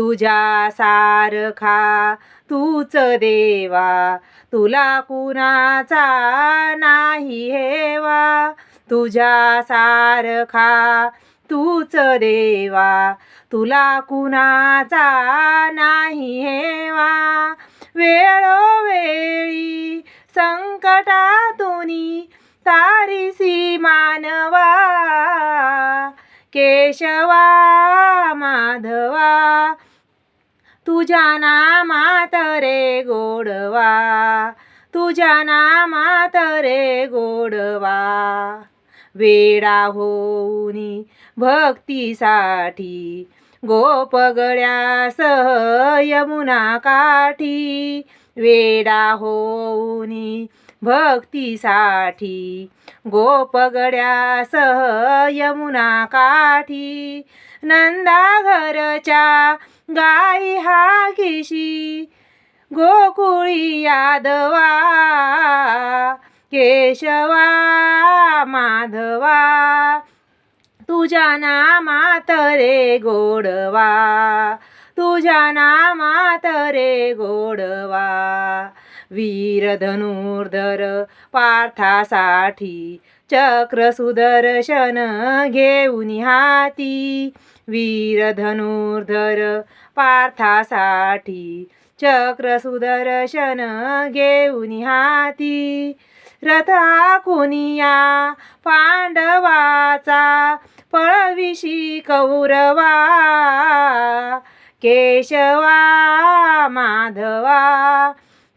तुझ्या सारखा तूच देवा. तुला कुणाचा नाही हेवा. तुझ्या सारखा तूच देवा. तुला कुणाचा नाही हेवा. वेळोवेळी संकटातुनी तारीसी मानवा. केशवा माधवा तुझ्या नामात रे गोडवा. तुझ्या नामात रे गोडवा. वेडा होऊनी भक्तीसाठी गोपगड्यासह यमुना काठी. वेडा होऊनी भक्तीसाठी गोपगड्यासह यमुना काठी नंदा घरच्या गाई हा किशी गोकुळी यादवा केशवा माधवा तुझ्या नामात रे गोडवा तुझ्या नामात रे गोडवा. वीर धनुर्धर पार्थासाठी चक्र सुदर्शन घेऊन हाती. वीर धनुर्धर पार्थासाठी चक्र सुदर्शन घेऊन हाती. रथ कुनिया पांडवाचा पळविशी कौरवा. केशवा माधवा